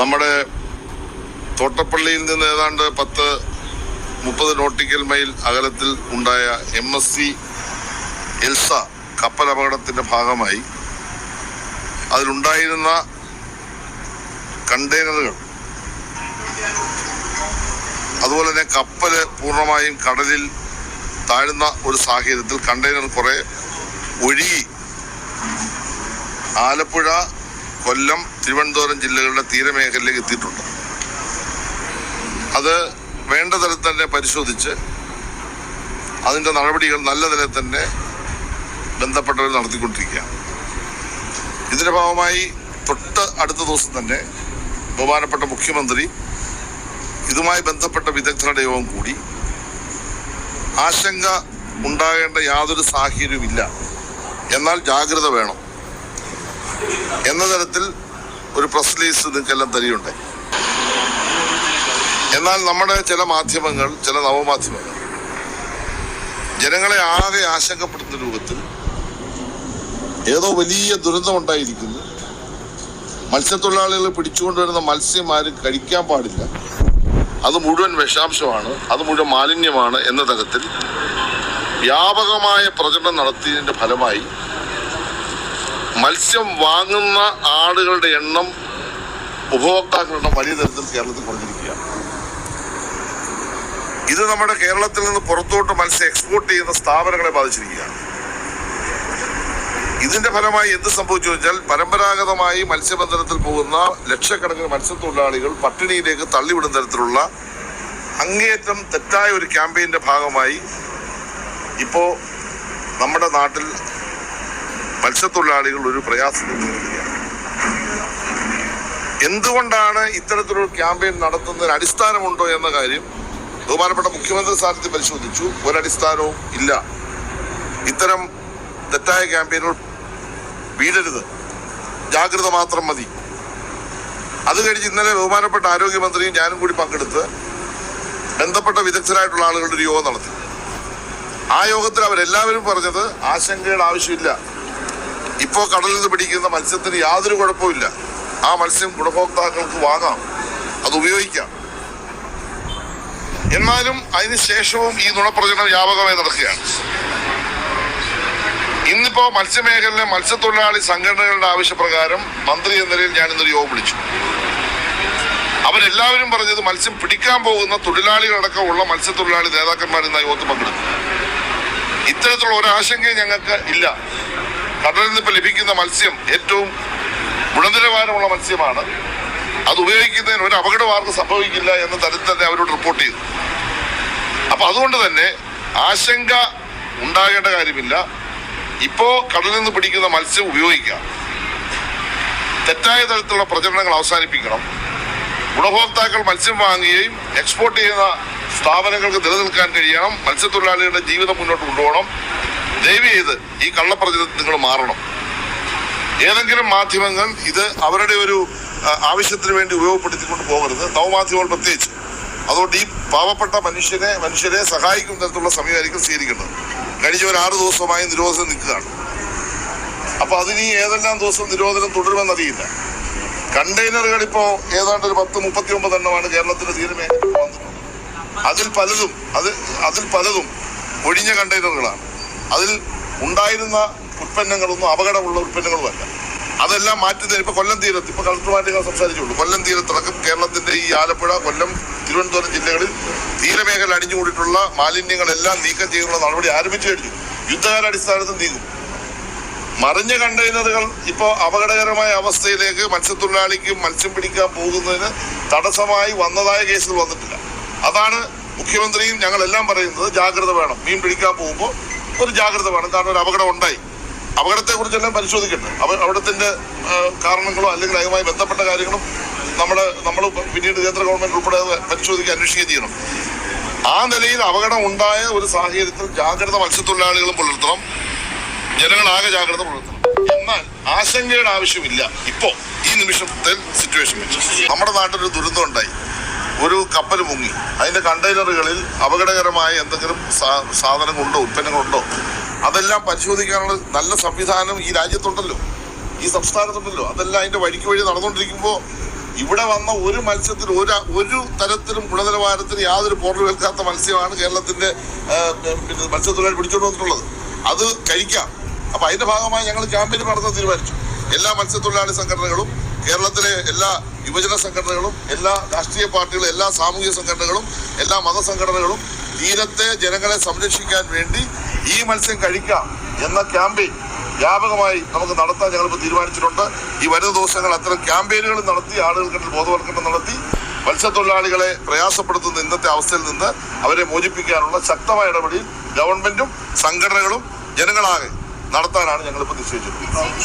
നമ്മുടെ തോട്ടപ്പള്ളിയിൽ നിന്ന് ഏതാണ്ട് പത്ത് മുപ്പത് നോട്ടിക്കൽ മൈൽ അകലത്തിൽ ഉണ്ടായ എം എസ് സി എൽസ കപ്പൽ അപകടത്തിന്റെ ഭാഗമായി അതിലുണ്ടായിരുന്ന കണ്ടെയ്നറുകൾ അതുപോലെ തന്നെ കപ്പൽ പൂർണമായും കടലിൽ താഴ്ന്ന ഒരു സാഹചര്യത്തിൽ കണ്ടെയ്നർ കുറെ ഒഴുകി ആലപ്പുഴ കൊല്ലം തിരുവനന്തപുരം ജില്ലകളുടെ തീരമേഖലയിലേക്ക് എത്തിയിട്ടുണ്ട്. അത് വേണ്ട തരത്തിൽ തന്നെ പരിശോധിച്ച് അതിന്റെ നടപടികൾ നല്ല നിലയിൽ തന്നെ ബന്ധപ്പെട്ടവർ നടത്തിക്കൊണ്ടിരിക്കുകയാണ്. ഇതിന്റെ ഭാഗമായി തൊട്ട് അടുത്ത ദിവസം തന്നെ ബഹുമാനപ്പെട്ട മുഖ്യമന്ത്രി ഇതുമായി ബന്ധപ്പെട്ട വിദഗ്ധരുടെ യോഗം കൂടി ആശങ്ക ഉണ്ടാകേണ്ട യാതൊരു സാഹചര്യവുമില്ല. എന്നാൽ ജാഗ്രത വേണം. എന്ന തരത്തിൽ ഒരു പ്രസ് റിലീസ് നിങ്ങൾക്കെല്ലാം തരികയുണ്ടായി. എന്നാൽ നമ്മുടെ ചില മാധ്യമങ്ങൾ ചില നവമാധ്യമങ്ങൾ ജനങ്ങളെ ആകെ ആശങ്കപ്പെടുത്തുന്ന രൂപത്തിൽ ഏതോ വലിയ ദുരന്തം ഉണ്ടായിരിക്കുന്നു. മത്സ്യത്തൊഴിലാളികൾ പിടിച്ചുകൊണ്ടുവരുന്ന മത്സ്യം ആരും കഴിക്കാൻ പാടില്ല. അത് മുഴുവൻ വിഷാംശമാണ് അത് മുഴുവൻ മാലിന്യമാണ് എന്ന തരത്തിൽ വ്യാപകമായ പ്രചരണം നടത്തിയതിന്റെ ഫലമായി മത്സ്യം വാങ്ങുന്ന ആളുകളുടെ എണ്ണം ഉപഭോക്താക്കളുടെ വലിയ തരത്തിൽ കേരളത്തിൽ കുറഞ്ഞിരിക്കുകയാണ്. ഇത് നമ്മുടെ കേരളത്തിൽ നിന്ന് പുറത്തോട്ട് മത്സ്യം എക്സ്പോർട്ട് ചെയ്യുന്ന സ്ഥാപനങ്ങളെ ബാധിച്ചിരിക്കുകയാണ്. ഇതിന്റെ ഫലമായി എന്ത് സംഭവിച്ചു വെച്ചാൽ പരമ്പരാഗതമായി മത്സ്യബന്ധനത്തിൽ പോകുന്ന ലക്ഷക്കണക്കിന് മത്സ്യത്തൊഴിലാളികൾ പട്ടിണിയിലേക്ക് തള്ളിവിടുന്ന തരത്തിലുള്ള അങ്ങേയറ്റം തെറ്റായ ഒരു ക്യാമ്പയിന്റെ ഭാഗമായി ഇപ്പോ നമ്മുടെ നാട്ടിൽ മത്സ്യത്തൊഴിലാളികൾ ഒരു പ്രയാസത്തിൽ എന്തുകൊണ്ടാണ് ഇത്തരത്തിലൊരു ക്യാമ്പയിൻ നടത്തുന്നതിന് അടിസ്ഥാനമുണ്ടോ എന്ന കാര്യം ബഹുമാനപ്പെട്ട മുഖ്യമന്ത്രി സ്ഥാനത്ത് പരിശോധിച്ചു. ഒരടിസ്ഥാനവും ഇല്ല. ഇത്തരം തെറ്റായ ക്യാമ്പയിനുകൾ വീഴരുത് ജാഗ്രത മാത്രം മതി. അത് കഴിഞ്ഞ് ഇന്നലെ ബഹുമാനപ്പെട്ട ആരോഗ്യമന്ത്രിയും ഞാനും കൂടി പങ്കെടുത്ത് ബന്ധപ്പെട്ട വിദഗ്ധരായിട്ടുള്ള ആളുകളുടെ ഒരു യോഗം നടത്തി. ആ യോഗത്തിൽ അവരെല്ലാവരും പറഞ്ഞത് ആശങ്കയുടെ ആവശ്യമില്ല. ഇപ്പോൾ കടലിൽ നിന്ന് പിടിക്കുന്ന മത്സ്യത്തിന് യാതൊരു കുഴപ്പമില്ല ആ മത്സ്യം ഗുണഭോക്താക്കൾക്ക് വാങ്ങാം. അത് ഉപയോഗിക്കാം. എന്നാലും അതിന് ശേഷവും ഈ നുണപ്രചരണം വ്യാപകമായി നടക്കുകയാണ്. ഇന്നിപ്പോ മത്സ്യമേഖലയിലെ മത്സ്യത്തൊഴിലാളി സംഘടനകളുടെ ആവശ്യപ്രകാരം മന്ത്രി എന്ന നിലയിൽ ഞാൻ ഇന്നൊരു യോഗം വിളിച്ചു. അവരെല്ലാവരും പറഞ്ഞത് മത്സ്യം പിടിക്കാൻ പോകുന്ന തൊഴിലാളികളടക്കമുള്ള മത്സ്യത്തൊഴിലാളി ആ യോഗത്തിൽ പങ്കെടുക്കും. ഇത്തരത്തിലുള്ള ഒരാശങ്കയും ഞങ്ങൾക്ക് ഇല്ല. കടലിൽ നിന്ന് ഇപ്പൊ ലഭിക്കുന്ന മത്സ്യം ഏറ്റവും ഗുണനിലവാരമുള്ള മത്സ്യമാണ്. അത് ഉപയോഗിക്കുന്നതിന് ഒരു അപകടമാർക്കും സംഭവിക്കില്ല എന്ന തരത്തിൽ തന്നെ അവരോട് റിപ്പോർട്ട് ചെയ്തു. അപ്പൊ അതുകൊണ്ട് തന്നെ ആശങ്ക ഉണ്ടാകേണ്ട കാര്യമില്ല. ഇപ്പോ കടലിൽ നിന്ന് പിടിക്കുന്ന മത്സ്യം ഉപയോഗിക്കാം. തെറ്റായ തരത്തിലുള്ള പ്രചരണങ്ങൾ അവസാനിപ്പിക്കണം. ഗുണഭോക്താക്കൾ മത്സ്യം വാങ്ങുകയും എക്സ്പോർട്ട് ചെയ്യുന്ന സ്ഥാപനങ്ങൾക്ക് നിലനിൽക്കാൻ കഴിയണം. മത്സ്യത്തൊഴിലാളികളുടെ ജീവിതം മുന്നോട്ട് കൊണ്ടുപോകണം. ദയവ് ചെയ്ത് ഈ കള്ളപ്രചരണം നിങ്ങൾ മാറണം. ഏതെങ്കിലും മാധ്യമങ്ങൾ ഇത് അവരുടെ ഒരു ആവശ്യത്തിന് വേണ്ടി ഉപയോഗപ്പെടുത്തിക്കൊണ്ട് പോകരുത്. നവമാധ്യമങ്ങൾ പ്രത്യേകിച്ച്. അതുകൊണ്ട് ഈ പാവപ്പെട്ട മനുഷ്യനെ മനുഷ്യരെ സഹായിക്കുന്ന തരത്തിലുള്ള സമീപമായിരിക്കും സ്വീകരിക്കേണ്ടത്. കഴിഞ്ഞ ഒരു ആറ് ദിവസമായി നിരോധനം നിൽക്കുകയാണ്. അപ്പോൾ അതിന് ഏതെല്ലാം ദിവസം നിരോധനം തുടരുമെന്നറിയില്ല കണ്ടെയ്നറുകൾ ഇപ്പോൾ ഏതാണ്ട് ഒരു പത്ത് മുപ്പത്തി ഒമ്പത് എണ്ണമാണ് കേരളത്തിന്റെ തീരമേഖലയിൽ വന്നിട്ടുള്ളത്. അതിൽ പലതും അത് അതിൽ പലതും ഒഴിഞ്ഞ കണ്ടെയ്നറുകളാണ്. അതിൽ ഉണ്ടായിരുന്ന ഉൽപ്പന്നങ്ങളൊന്നും അപകടമുള്ള ഉൽപ്പന്നങ്ങളുമല്ല. അതെല്ലാം മാറ്റി തരും. ഇപ്പൊ കൊല്ലം തീരത്ത് ഇപ്പൊ കളക്ടർമാരുടെ ഞാൻ സംസാരിച്ചുള്ളൂ. കൊല്ലം തീരത്തടക്കം കേരളത്തിന്റെ ഈ ആലപ്പുഴ കൊല്ലം തിരുവനന്തപുരം ജില്ലകളിൽ തീരമേഖല അടിഞ്ഞുകൂടിയിട്ടുള്ള മാലിന്യങ്ങളെല്ലാം നീക്കം ചെയ്യാനുള്ള നടപടി ആരംഭിച്ചു കഴിഞ്ഞു. യുദ്ധകാലാടിസ്ഥാനത്തിൽ നീങ്ങും. മറിഞ്ഞ കണ്ടെയ്നറുകൾ ഇപ്പോൾ അപകടകരമായ അവസ്ഥയിലേക്ക് മത്സ്യത്തൊഴിലാളിക്കും മത്സ്യം പിടിക്കാൻ പോകുന്നതിന് തടസ്സമായി വന്നതായ കേസുകൾ വന്നിട്ടില്ല. അതാണ് മുഖ്യമന്ത്രിയും ഞങ്ങളെല്ലാം പറയുന്നത്. ജാഗ്രത വേണം. മീൻ പിടിക്കാൻ പോകുമ്പോൾ ഒരു ജാഗ്രത വേണം കാരണം ഒരു അപകടം ഉണ്ടായി? അപകടത്തെ കുറിച്ചെല്ലാം പരിശോധിക്കട്ടെ അവ അവിടത്തിന്റെ കാരണങ്ങളോ അല്ലെങ്കിൽ അതുമായി ബന്ധപ്പെട്ട കാര്യങ്ങളും നമ്മുടെ നമ്മൾ പിന്നീട് കേന്ദ്ര ഗവൺമെന്റ് ഉൾപ്പെടെ പരിശോധിക്കുക അന്വേഷിക്കുകയും ചെയ്യണം. ആ നിലയിൽ അപകടം ഉണ്ടായ ഒരു സാഹചര്യത്തിൽ ജാഗ്രത മത്സ്യത്തൊഴിലാളികളും പുലർത്തണം. ജനങ്ങളാകെ ജാഗ്രത പുലർത്തണം. എന്നാൽ ആശങ്കയുടെ ആവശ്യമില്ല. ഇപ്പോ ഈ നിമിഷത്തെ സിറ്റുവേഷൻ വെച്ച് നമ്മുടെ നാട്ടിലൊരു ദുരന്തം ഉണ്ടായി. ഒരു കപ്പൽ മുങ്ങി. അതിന്റെ കണ്ടെയ്നറുകളിൽ അപകടകരമായ എന്തെങ്കിലും സാധനങ്ങളുണ്ടോ ഉൽപ്പന്നങ്ങളുണ്ടോ? അതെല്ലാം പരിശോധിക്കാനുള്ള നല്ല സംവിധാനം ഈ രാജ്യത്തുണ്ടല്ലോ. ഈ സംസ്ഥാനത്തുണ്ടല്ലോ. അതെല്ലാം അതിന്റെ വഴിക്ക് വഴി നടന്നുകൊണ്ടിരിക്കുമ്പോൾ ഇവിടെ വന്ന ഒരു മത്സ്യത്തിൽ ഒരു ഒരു തരത്തിലും ഗുണനിലവാരത്തിന് യാതൊരു പോർവൽക്കാത്ത മത്സ്യമാണ് കേരളത്തിന്റെ പിന്നെ മത്സ്യത്തൊഴിലാളി പിടിച്ചോണ്ട് വന്നിട്ടുള്ളത്. അത് കഴിക്കാം. അപ്പൊ അതിന്റെ ഭാഗമായി ഞങ്ങൾ ക്യാമ്പയിൻ നടത്താൻ തീരുമാനിച്ചു. എല്ലാ മത്സ്യത്തൊഴിലാളി സംഘടനകളും കേരളത്തിലെ എല്ലാ യുവജന സംഘടനകളും എല്ലാ രാഷ്ട്രീയ പാർട്ടികളും എല്ലാ സാമൂഹിക സംഘടനകളും എല്ലാ മതസംഘടനകളും തീരത്തെ ജനങ്ങളെ സംരക്ഷിക്കാൻ വേണ്ടി ഈ മത്സ്യം കഴിക്കാം എന്ന ക്യാമ്പയിൻ വ്യാപകമായി നമുക്ക് നടത്താൻ ഞങ്ങളിപ്പോൾ തീരുമാനിച്ചിട്ടുണ്ട്. ഈ വരുന്ന ദിവസങ്ങൾ അത്തരം ക്യാമ്പയിനുകൾ നടത്തി ആളുകൾക്ക് ബോധവൽക്കരണം നടത്തി മത്സ്യത്തൊഴിലാളികളെ പ്രയാസപ്പെടുത്തുന്ന ഇന്നത്തെ അവസ്ഥയിൽ നിന്ന് അവരെ മോചിപ്പിക്കാനുള്ള ശക്തമായ ഇടപെടൽ ഗവൺമെന്റും സംഘടനകളും ജനങ്ങളാകെ നടത്താനാണ് ഞങ്ങളിപ്പോൾ നിശ്ചയിച്ചിട്ടുള്ളത്